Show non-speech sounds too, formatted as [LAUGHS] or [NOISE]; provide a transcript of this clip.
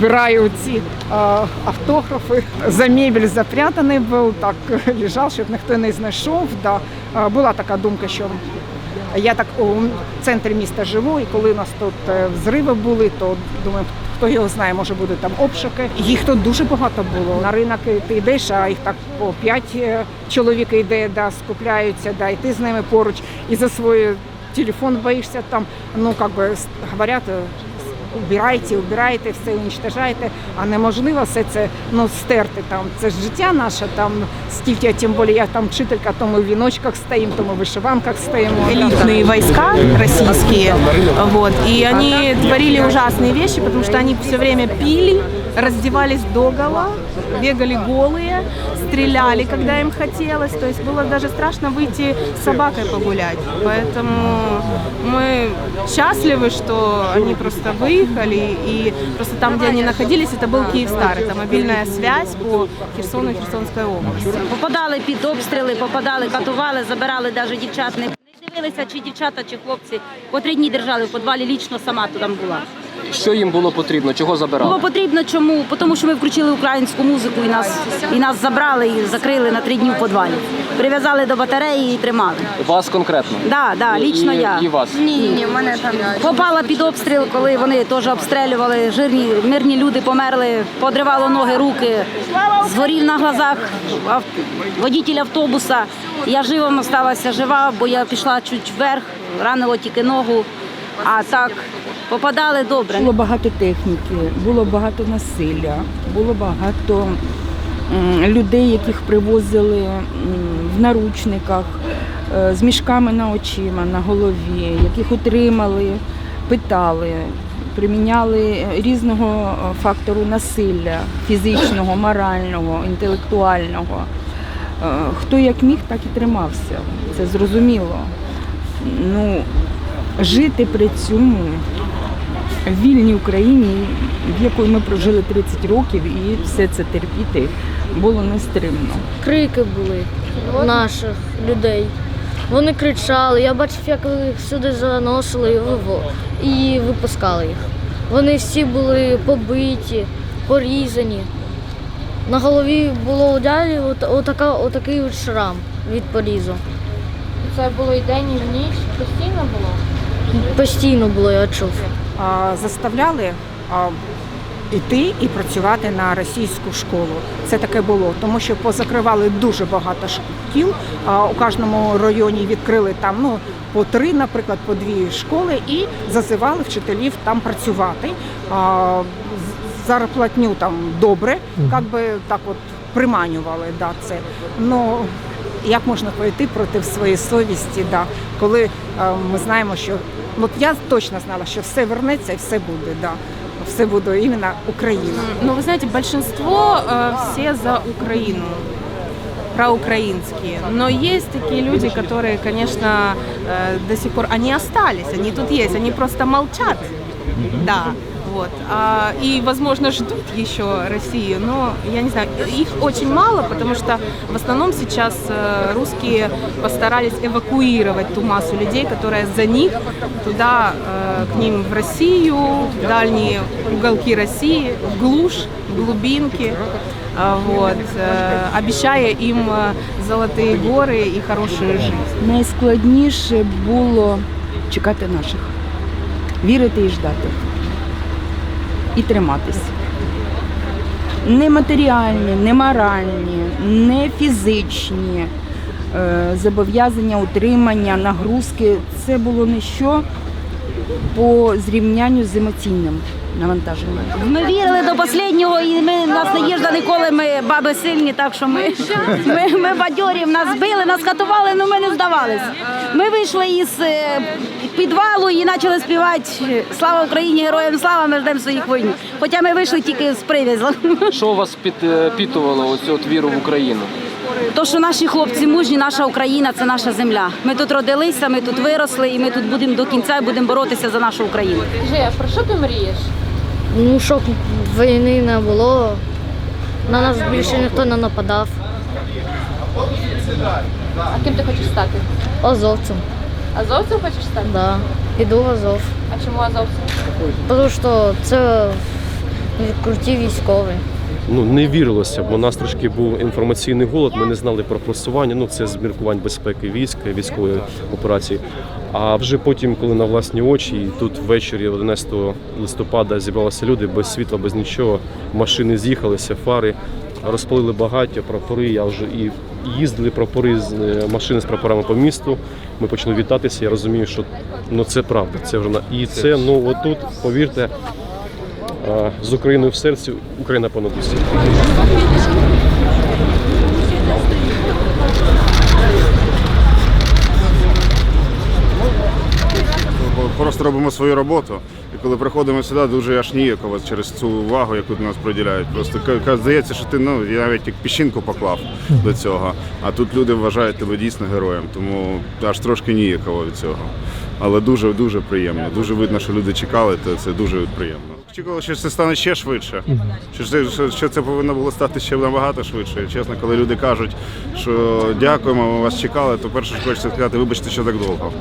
збираю ці е, автографи. За мебель запрятаний був, так [LAUGHS] лежав, щоб ніхто не знайшов. Да. Е, Була така думка, що я так у центрі міста живу, і коли у нас тут е, взриви були, то думаю, хто його знає, може буде там обшуки. Їх тут дуже багато було. На ринок ти йдеш, а їх так по п'ять е, чоловік йде, да, скупляються, да, і ти з ними поруч, і за свій телефон боїшся там. Ну як би говорять е, Убирайте, убирайте, все уничтожайте, а неможливо все це ну стерти там. Це ж життя наше там стільки, а тим більше я там вчителька, то ми в віночках стоїмо, то ми в вишиванках стоїмо. элитные войска российские, вот, и они творили ужасные вещи, потому что они все время пили, раздевались догола, бегали голые, стреляли, когда им хотелось, то есть было даже страшно выйти с собакой погулять, поэтому мы счастливы, что они просто выехали, и просто там, где они находились, это был Киевстар, это мобильная связь по Херсону и Херсонской области. Попадали під обстріли, попадали, катували, забирали навіть дівчат. Не не дивилися, чи дівчата, чи хлопці. По три дні держали в підвалі, лічно сама там була. Що їм було потрібно? Чого забирали? Було потрібно чому? Тому що ми включили українську музику і нас, і нас забрали і закрили на три дні в підвалі. Прив'язали до батареї і тримали. Вас конкретно? Да, да, лічно і, я. І вас. Ні, ні, ні, мене там попала під обстріл, коли вони теж обстрілювали. Жирні мирні люди померли, подривало ноги, руки, згорів на глазах ав... водитель автобуса. Я живо залишилася жива, бо я пішла чуть вверх, ранило тільки ногу. А так попадали добре. Було багато техніки, було багато насилля, було багато людей, яких привозили в наручниках, е, з мішками на очима, на голові, яких утримали, питали, приміняли різного е, фактору насилля фізичного, морального, інтелектуального. Е, Хто як міг, так і тримався. Це зрозуміло. Ну, жити при цьому вільній Україні, в якої ми прожили 30 років, і все це терпіти було нестримно. крики були наших людей. Вони кричали. Я бачив, як їх сюди заносили і випускали їх. Вони всі були побиті, порізані. На голові було у дяді от, отака, отакий от шрам від порізу. Це було і день, і ніч, постійно було. Постійно було, я чув. Заставляли йти і працювати на російську школу. Це таке було, тому що позакривали дуже багато шкіл. У кожному районі відкрили там ну по три, наприклад, по дві школи, і зазивали вчителів там працювати. Зарплатню там добре, як би так от приманювали да, це. Ну, як можна пойти проти своєї совісті, да, коли е, ми знаємо, що от я точно знала, що все вернеться і все буде, да. все буде іменно Україна. Ну, вы знаете, большинство э, все за Украину, проукраинские. Но есть такие люди, которые, конечно, э, до сих пор, они остались, они тут есть, они просто молчат. Да. Вот. А, и, возможно, ждут еще Россию, но я не знаю, их очень мало, потому что в основном сейчас э, русские постарались эвакуировать ту массу людей, которая за них туда, э, к ним в Россию, в дальние уголки России, в глушь, в глубинки, а, вот, э, обещая им э, золотые горы и хорошую жизнь. Найскладніше було чекати наших, вірити і ждати. І триматися. Не матеріальні, не моральні, не фізичні е, зобов'язання, утримання, нагрузки це було не що по зрівнянню з емоційним навантаженням. Ми вірили до останнього, і ми нас не їжда ніколи. Ми баби сильні, так що ми, ми, ми бадьорі, нас били, нас катували, але ми не здавались. Ми вийшли із е, підвалу і почали співати Слава Україні, героям слава, ми ждемо своїх воїнів. Хоча ми вийшли тільки з прив'язу. Що вас підпитувало оцю от віру в Україну? То, що наші хлопці мужні, наша Україна це наша земля. Ми тут родилися, ми тут виросли, і ми тут будемо до кінця і будемо боротися за нашу Україну. А про що ти мрієш? Ну, щоб війни не було, на нас більше ніхто не нападав. А ким ти хочеш стати? Азовцем, Азовцем хочеш стати? да. Піду в Азов. А чому азовцем? Тому що це круті військові. ну, не вірилося, бо у нас трошки був інформаційний голод, ми не знали про просування, ну це з міркувань безпеки військ, військової операції. А вже потім, коли на власні очі, і тут ввечері 11 листопада зібралися люди без світла, без нічого, машини з'їхалися, фари, розпалили багаття, прапори. Я вже і їздили прапори з е, машини з прапорами по місту. Ми почали вітатися. Я розумію, що ну це правда. Це вже на і це ну отут, повірте. З Україною в серці Україна понад усім. Просто робимо свою роботу. І коли приходимо сюди, дуже аж ніяково через цю увагу, яку до нас приділяють. Просто здається, що ти ну я навіть як піщинку поклав до цього. А тут люди вважають тебе дійсно героєм, тому аж трошки ніяково від цього. Але дуже дуже приємно. Дуже видно, що люди чекали, то це дуже приємно. Очікували, що це стане ще швидше. Що це, що це повинно було стати ще набагато швидше. Чесно, коли люди кажуть, що дякуємо, ми вас чекали, то перше ж хочеться сказати, вибачте, що так довго.